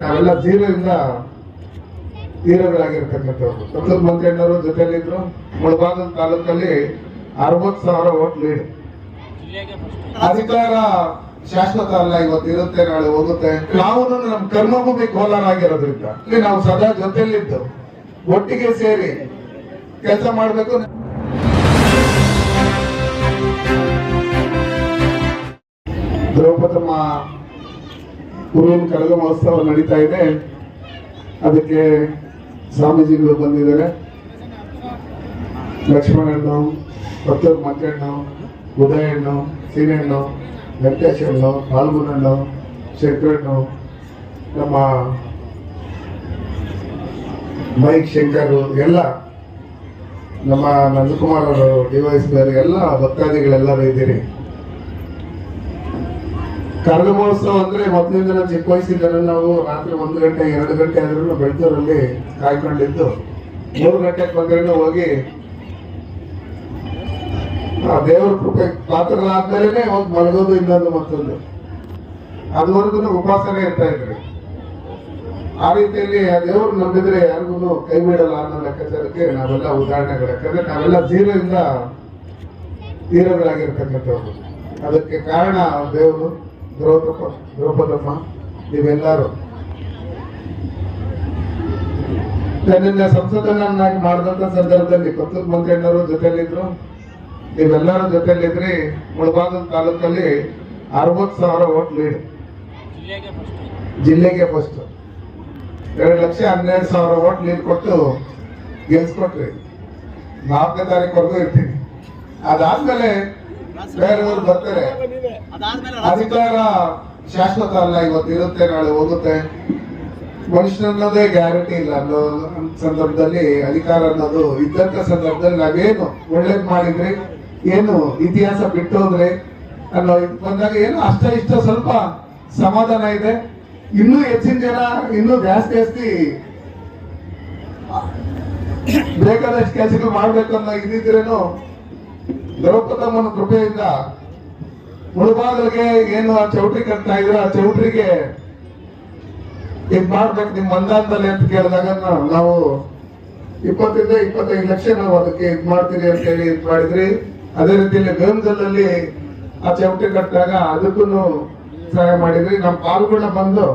ನಾವೆಲ್ಲ ಜೀರೋ ಇಂದ ತೀರಗಳಾಗಿರ್ತಕ್ಕಂಥವ್ರು ಸಂಸತ್ ಜೊತೆಯಲ್ಲಿ ಜೊತೆಲಿದ್ರು ಮುಳಬಾಗಲ ತಾಲೂಕಲ್ಲಿ ಅರವತ್ತು ಸಾವಿರ ಓಟ್ ಲೀಡ್. ಅಧಿಕಾರ ಶಾಶ್ವತ ಅಲ್ಲ, ಇವತ್ತು ಇರುತ್ತೆ, ನಾಳೆ ಹೋಗುತ್ತೆ. ನಾವು ನಮ್ಮ ಕರ್ಮಭೂಮಿ ಕೋಲಾರ ಆಗಿರೋದ್ರಿಂದ ಇಲ್ಲಿ ನಾವು ಸದಾ ಜೊತೆಯಲ್ಲಿದ್ದು. ಒಟ್ಟಿಗೆ ಸೇರಿ ಕೆಲಸ ಮಾಡಬೇಕು. ದ್ರೌಪದಮ್ಮ ಹೂವಿನ ಕರಗ ಮಹೋತ್ಸವ ನಡೀತಾ ಇದೆ. ಅದಕ್ಕೆ ಸ್ವಾಮೀಜಿಗಳು ಬಂದಿದ್ದಾರೆ. ಲಕ್ಷ್ಮಣಣ್ಣು ಪತ್ತೂರು ಮಂಜಣ್ಣು, ಉದಯಣ್ಣು ಸೀನಣ್ಣು ವೆಂಕಟೇಶಣ್ಣು ಪಾಲ್ಗುಣಣ್ಣು ಶಂಕರಣ್ಣು ನಮ್ಮ ಮೈಕ್ ಶಂಕರ್ ಎಲ್ಲ ನಮ್ಮ ನಂದಕುಮಾರ್ ಅವರು ಡಿವೈಸ್ ಬೇರೆ ಎಲ್ಲ ಭಕ್ತಾದಿಗಳೆಲ್ಲರೂ ಇದ್ದೀರಿ. ಕರಗ ಮಹೋತ್ಸವ ಅಂದ್ರೆ ದಿನ ಚಿಕ್ಕ ವಯಸ್ಸಿದ್ದರೆ ನಾವು ರಾತ್ರಿ ಒಂದು ಗಂಟೆ, ಎರಡು ಗಂಟೆ ಆದ್ರೂ ಬೆಳ್ತೂರಲ್ಲಿ ಕಾಯ್ಕೊಂಡಿದ್ದು ಮೂರು ಗಂಟೆಗೆ ಬಂದ್ರೆ ಹೋಗಿ ದೇವರ ಕೃಪೆ ಪಾತ್ರರಾದ್ಮೇಲೆ ಒಂದು ಮಲಗೋದು ಇನ್ನೊಂದು ಮತ್ತೊಂದು. ಅದುವರೆಗೂ ಉಪಾಸನೆ ಇರ್ತಾ ಇದ್ರಿ ಆ ರೀತಿಯಲ್ಲಿ ಆ ದೇವರು ನಂಬಿದ್ರೆ ಯಾರಿಗೂ ಕೈ ಬಿಡಲ್ಲ ಅನ್ನೋ ಲೆಕ್ಕಾಚಾರಕ್ಕೆ ನಾವೆಲ್ಲ ಉದಾಹರಣೆಗಳು. ಯಾಕಂದ್ರೆ ನಾವೆಲ್ಲ ಜೀವದಿಂದ ತೀರಗಳಾಗಿರ್ತಕ್ಕಂಥವ್ರು ಅದಕ್ಕೆ ಕಾರಣ ದೇವರು. ದ್ರೌಪದ ದ್ರೌಪದಮ್ಮ ನೀವೆಲ್ಲರೂ. ನನ್ನ ಸಂಸದನನ್ನಾಗಿ ಮಾಡಿದಂತ ಸಂದರ್ಭದಲ್ಲಿ ಕತ್ತೂರ್ ಮಂತ್ರಿಯಣ್ಣರು ಜೊತೆಯಲ್ಲಿದ್ರು. ನೀವೆಲ್ಲರೂ ಜೊತೆಯಲ್ಲಿದ್ರಿ. ಮುಳಬಾಗದ ತಾಲೂಕಲ್ಲಿ ಅರವತ್ತು ಸಾವಿರ ಓಟ್ ಲೀಡ್. ಜಿಲ್ಲೆಗೆ ಫಸ್ಟ್ ಎರಡು ಲಕ್ಷ ಹನ್ನೆರಡು ಸಾವಿರ ಓಟ್ ಲೀಡ್ ಕೊಟ್ಟು ಗೆಲ್ಸ್ಕೊಟ್ರಿ. ನಾಲ್ಕನೇ ತಾರೀಕುವರೆಗೂ ಇರ್ತೀನಿ. ಅದಾದ್ಮೇಲೆ ಬೇರೆಯವರು ಬರ್ತಾರೆ. ಅಧಿಕಾರ ಶಾಶ್ವತ ಅಲ್ಲ ಇವತ್ತು ಇರುತ್ತೆ ನಾಳೆ ಹೋಗುತ್ತೆ. ಮನುಷ್ಯ ಅನ್ನೋದೇ ಗ್ಯಾರಂಟಿ ಇಲ್ಲ ಅನ್ನೋ ಸಂದರ್ಭದಲ್ಲಿ ಅಧಿಕಾರ ಅನ್ನೋದು ಇದ್ದಂತ ಸಂದರ್ಭದಲ್ಲಿ ನಾವೇನು ಒಳ್ಳೇದ್ ಮಾಡಿದ್ರಿ ಏನು ಇತಿಹಾಸ ಬಿಟ್ಟೋದ್ರೆ ಅನ್ನೋ ಬಂದಾಗ ಏನು ಅಷ್ಟ ಇಷ್ಟ ಸ್ವಲ್ಪ ಸಮಾಧಾನ ಇದೆ. ಇನ್ನೂ ಹೆಚ್ಚಿನ ಜನ ಇನ್ನೂ ಜಾಸ್ತಿ ಜಾಸ್ತಿ ಬೇಕಾದಷ್ಟು ಕೆಲಸಗಳು ಮಾಡ್ಬೇಕು ಅನ್ನೋ ಇದಿದ್ರೇನು ದ್ರೌಪದಮ್ಮನ ಕೃಪೆಯಿಂದ ಮುಳುಬಾಗಲಿಗೆ ಏನು ಆ ಚೌಟ್ರಿ ಕಟ್ತಾ ಇದ್ರ ಆ ಚೌಟ್ರಿಗೆ ಇದ್ ಮಾಡ್ಬೇಕು ನಿಮ್ ಮಂದಾನದಲ್ಲಿ ಅಂತ ಕೇಳಿದಾಗ ನಾವು ಇಪ್ಪತ್ತಿಂದ, ಇಪ್ಪತ್ತೈದು ಲಕ್ಷ ನಾವು ಅದಕ್ಕೆ ಇದು ಮಾಡ್ತೀರಿ ಅಂತ ಹೇಳಿ ಇದು ಮಾಡಿದ್ರಿ. ಅದೇ ರೀತಿಯಲ್ಲಿ ಬೇಮಗಲ್ಲಲ್ಲಿ ಆ ಚೌಟ್ರಿ ಕಟ್ಟಿದಾಗ ಅದಕ್ಕೂ ಸಹಾಯ ಮಾಡಿದ್ರಿ. ನಮ್ಮ ಪಾಲ್ಗೊಳ್ಳ ಬಂದು?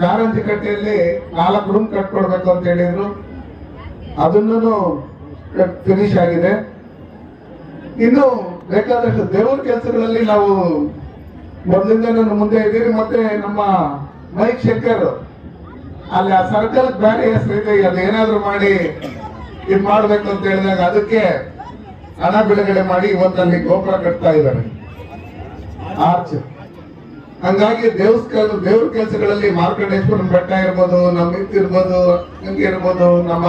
ಕಾರಂಜಿ ಕಟ್ಟೆಯಲ್ಲಿ ನಾಲ್ಕು ರೂಮ್ ಕಟ್ಕೊಡ್ಬೇಕು ಅಂತ ಹೇಳಿದ್ರು. ಅದನ್ನು ಫಿನಿಶ್ ಆಗಿದೆ. ಇನ್ನು ಬೇಕಾದಷ್ಟು ದೇವರ ಕೆಲಸಗಳಲ್ಲಿ ನಾವು ಮೊದಲಿಂದ ನನ್ನ ಮುಂದೆ ಇದ್ದೀರಿ. ಮತ್ತೆ ನಮ್ಮ ಮೈಕ್ ಶಂಕರ್, ಅಲ್ಲಿ ಆ ಸರ್ಕಲ್ ಬೇರೆ ಹೆಸರಿದೆ ಅದು ಏನಾದ್ರು ಮಾಡಿ ಇದು ಮಾಡ್ಬೇಕು ಅಂತ ಹೇಳಿದಾಗ ಅದಕ್ಕೆ ಹಣ ಬಿಡುಗಡೆ ಮಾಡಿ ಇವತ್ತಲ್ಲಿ ಗೋಪುರ ಕಟ್ತಾ ಇದ್ದಾರೆ. ಆರ್ಚ್. ಹಂಗಾಗಿ ದೇವಸ್ಥಾನ, ದೇವ್ರ ಕೆಲಸಗಳಲ್ಲಿ ಮಾರ್ಕಂಡೇಶ್ವರನ ಬೆಟ್ಟ ಇರ್ಬೋದು, ನಮ್ಮ ಇತ್ತಿರ್ಬೋದು ಹಂಗೆ ಇರ್ಬೋದು, ನಮ್ಮ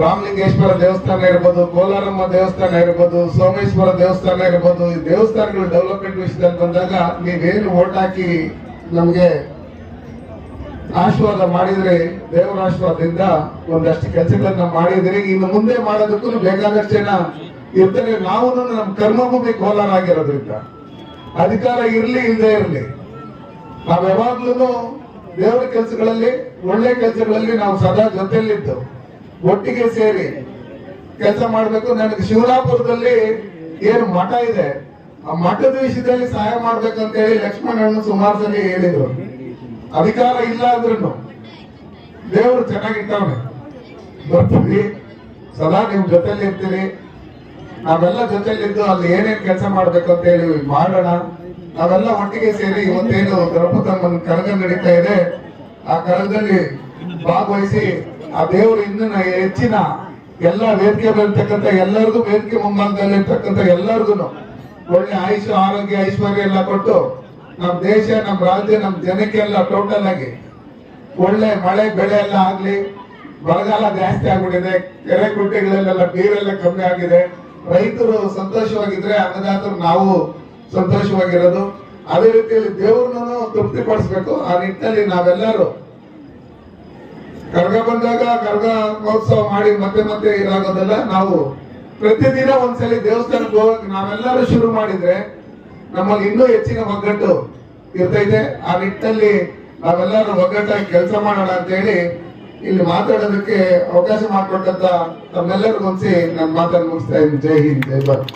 ರಾಮಲಿಂಗೇಶ್ವರ ದೇವಸ್ಥಾನ ಇರ್ಬೋದು, ಕೋಲಾರಮ್ಮ ದೇವಸ್ಥಾನ ಇರ್ಬೋದು, ಸೋಮೇಶ್ವರ ದೇವಸ್ಥಾನ ಇರ್ಬೋದು, ಈ ದೇವಸ್ಥಾನಗಳು ಡೆವಲಪ್ಮೆಂಟ್ ವಿಷಯದಲ್ಲಿ ಬಂದಾಗ ನೀವೇನು ಓಟ್ ಹಾಕಿ ನಮ್ಗೆ ಆಶೀರ್ವಾದ ಮಾಡಿದ್ರೆ ದೇವರ ಆಶೀರ್ವಾದದಿಂದ ಒಂದಷ್ಟು ಕೆಲಸಗಳನ್ನ ಮಾಡಿದ್ರೆ. ಇನ್ನು ಮುಂದೆ ಮಾಡೋದಕ್ಕೂ ಬೇಕಾದಷ್ಟು ಜನ ಇರ್ತಾರೆ ನಾವು ನಮ್ಮ ಕರ್ಮಭೂಮಿ ಕೋಲಾರ ಆಗಿರೋದ್ರಿಂದ. ಅಧಿಕಾರ ಇರ್ಲಿ ಇಲ್ಲದೆ ಇರಲಿ. ನಾವ್ ಯಾವಾಗ್ಲೂ ದೇವರ ಕೆಲಸಗಳಲ್ಲಿ, ಒಳ್ಳೆ ಕೆಲಸಗಳಲ್ಲಿ ನಾವು ಸದಾ ಜೊತೆಯಲ್ಲಿದ್ದು. ಒಟ್ಟಿಗೆ ಸೇರಿ ಕೆಲಸ ಮಾಡಬೇಕು. ನನಗೆ ಶಿವಲಾಪುರದಲ್ಲಿ ಏನು ಮಠ ಇದೆ. ಆ ಮಠದ ವಿಷಯದಲ್ಲಿ ಸಹಾಯ ಮಾಡ್ಬೇಕಂತ ಹೇಳಿ ಲಕ್ಷ್ಮಣಣ್ಣ ಸುಮಾರು ಸಲ ಹೇಳಿದ್ರು. ಅಧಿಕಾರ ಇಲ್ಲ ಅಂದ್ರೂ ದೇವರು ಚೆನ್ನಾಗಿಟ್ಟವನೆ ಬರ್ತೀವಿ ಸದಾ ನೀವು ಜೊತೆಲಿ ಇರ್ತೀರಿ. ನಾವೆಲ್ಲ ಜೊತೆಲಿದ್ದು ಅಲ್ಲಿ ಏನೇನ್ ಕೆಲಸ ಮಾಡ್ಬೇಕಂತ ಹೇಳಿ ಮಾಡೋಣ. ನಾವೆಲ್ಲ ಒಟ್ಟಿಗೆ ಸೇರಿ ಇವತ್ತೇನು ದ್ರೌಪದಮ್ಮನ ಕರಗ ನಡೀತಾ ಇದೆ. ಆ ಕರಗದಲ್ಲಿ ಭಾಗವಹಿಸಿ ಆ ದೇವರು ಇನ್ನೂ ಹೆಚ್ಚಿನ ಎಲ್ಲ ವೇದಿಕೆ ಬರ್ತಕ್ಕಂಥ ಎಲ್ಲರಿಗೂ ವೇದಿಕೆ ಮುಂಭಾಗದಲ್ಲಿ ಇರ್ತಕ್ಕಂಥ ಎಲ್ಲರಿಗೂ ಒಳ್ಳೆ ಆಯುಷ, ಆರೋಗ್ಯ, ಐಶ್ವರ್ಯ ಎಲ್ಲ ಕೊಟ್ಟು ನಮ್ಮ ದೇಶ ನಮ್ಮ ರಾಜ್ಯ ನಮ್ಮ ಜನಕ್ಕೆ ಎಲ್ಲ ಟೋಟಲ್ ಆಗಿ ಒಳ್ಳೆ ಮಳೆ, ಬೆಳೆ ಎಲ್ಲ ಆಗಲಿ, ಬರಗಾಲ ಜಾಸ್ತಿ ಆಗ್ಬಿಟ್ಟಿದೆ. ಕೆರೆ ಕುಂಟೆಗಳಲ್ಲೆಲ್ಲ ನೀರೆಲ್ಲ ಕಮ್ಮಿ ಆಗಿದೆ. ರೈತರು ಸಂತೋಷವಾಗಿದ್ರೆ ಅನ್ನದಾತರು ನಾವು ಸಂತೋಷವಾಗಿರೋದು. ಅದೇ ರೀತಿಯಲ್ಲಿ ದೇವ್ರನ್ನೂ ತೃಪ್ತಿ ಪಡಿಸ್ಬೇಕು ಆ ನಿಟ್ಟಿನಲ್ಲಿ ನಾವೆಲ್ಲರೂ ಕರ್ಗ ಬಂದಾಗ ಕರ್ಗ ಮಹೋತ್ಸವ ಮಾಡಿ ಮತ್ತೆ ಮತ್ತೆ ಇದಾಗೋದಲ್ಲ ನಾವು ಪ್ರತಿದಿನ ಒಂದ್ಸಲಿ ದೇವಸ್ಥಾನಕ್ಕೆ ಹೋಗಕ್ಕೆ ನಾವೆಲ್ಲರೂ ಶುರು ಮಾಡಿದ್ರೆ ನಮ್ಮಲ್ಲಿ ಇನ್ನೂ ಹೆಚ್ಚಿನ ಒಗ್ಗಟ್ಟು ಇರ್ತೈತೆ. ಆ ನಿಟ್ಟಿನಲ್ಲಿ ನಾವೆಲ್ಲರೂ ಒಗ್ಗಟ್ಟಾಗಿ ಕೆಲಸ ಮಾಡೋಣ ಅಂತ ಹೇಳಿ ಇಲ್ಲಿ ಮಾತಾಡೋದಕ್ಕೆ ಅವಕಾಶ ಮಾಡಿಕೊಟ್ಟಂತ ತಮ್ಮೆಲ್ಲರಿಗೂ ಒಂದ್ಸಿ ನನ್ನ ಮಾತನ್ನು ಮುಗಿಸ್ತಾ ಇದ್ದೀನಿ. ಜೈ ಹಿಂದ್, ಜೈ ಭಾರತ್.